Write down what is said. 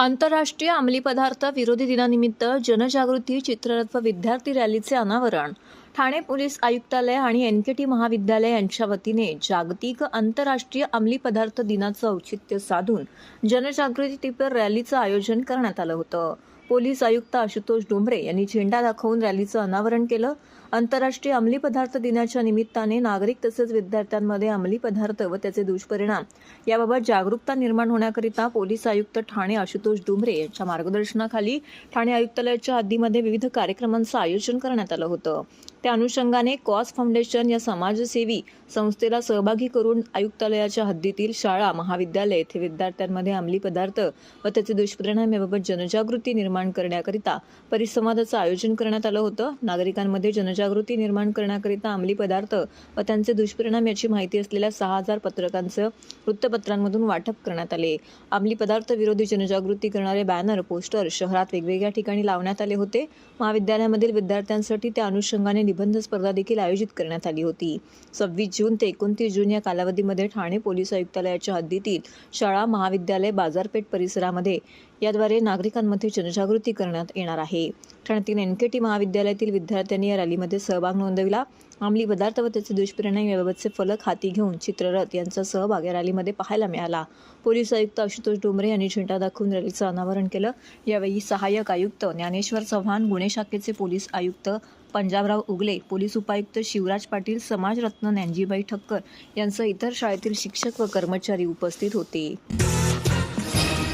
आंतरराष्ट्रीय अंमली पदार्थ विरोधी दिनानिमित्त जनजागृती चित्ररथ व विद्यार्थी रॅलीचे अनावरण. ठाणे पोलीस आयुक्तालय आणि एन के टी महाविद्यालय यांच्या वतीने जागतिक आंतरराष्ट्रीय अंमली पदार्थ दिनाचं औचित्य साधून जनजागृतीपर रॅलीचं आयोजन करण्यात आलं होतं. पोलीस आयुक्त आशुतोष डोंबरे यांनी झेंडा दाखवून रॅलीचं अनावरण केलं. आंतरराष्ट्रीय अंमली पदार्थ दिनाच्या निमित्ताने नागरिक तसेच विद्यार्थ्यांमध्ये अंमली पदार्थ व त्याचे दुष्परिणाम याबाबत जागरूकता निर्माण होण्याकरिता पोलीस आयुक्त ठाणे आशुतोष डुमरे यांच्या मार्गदर्शनाखाली ठाणे आयुक्तालयाच्या हद्दीमध्ये विविध कार्यक्रमांचं आयोजन करण्यात आलं होतं. त्या अनुषंगाने कॉस फाउंडेशन या समाजसेवी संस्थेला सहभागी करून आयुक्तालयाच्या हद्दीतील शाळा महाविद्यालय येथे विद्यार्थ्यांमध्ये अंमली पदार्थ व त्याचे दुष्परिणाम याबाबत जनजागृती निर्माण करण्याकरिता परिसंवादाचं आयोजन करण्यात आलं होतं. नागरिकांमध्ये जनजागृती निर्माण करण्याकरिता अंमली पदार्थ व त्यांचे दुष्परिणाम याची माहिती असलेल्या सहा हजार पत्रकांचं वृत्तपत्रांमधून वाटप करण्यात आले. अंमली पदार्थ विरोधी जनजागृती करणारे बॅनर पोस्टर शहरात वेगवेगळ्या ठिकाणी लावण्यात आले होते. महाविद्यालयामधील विद्यार्थ्यांसाठी त्या अनुषंगाने निबंध स्पर्धा देखील आयोजित करण्यात आली होती. सव्वीस जून ते एकोणतीस जून या कालावधीमध्ये ठाणे पोलीस आयुक्तालयाच्या हद्दीतील शाळा महाविद्यालय बाजारपेठ परिसरामध्ये याद्वारे नागरिकांमध्ये जनजागृती करण्यात येणार आहे. ठाण्यातील एन के टी महाविद्यालयातील विद्यार्थ्यांनी या रॅलीमध्ये सहभाग नोंदविला. अंमली पदार्थ व त्याचे दुष्परिणाम याबाबतचे फलक हाती घेऊन चित्ररथ यांचा सहभाग या रॅलीमध्ये पाहायला मिळाला. पोलीस आयुक्त आशुतोष डोंबरे यांनी झेंडा दाखवून रॅलीचं अनावरण केलं. यावेळी सहाय्यक आयुक्त ज्ञानेश्वर चव्हाण गुन्हे शाखेचे पोलीस आयुक्त पंजाबराव उगले पोलीस उपायुक्त शिवराज पाटील समाजरत्न ज्ञानजीबाई ठक्कर यांसह इतर शाळेतील शिक्षक व कर्मचारी उपस्थित होते.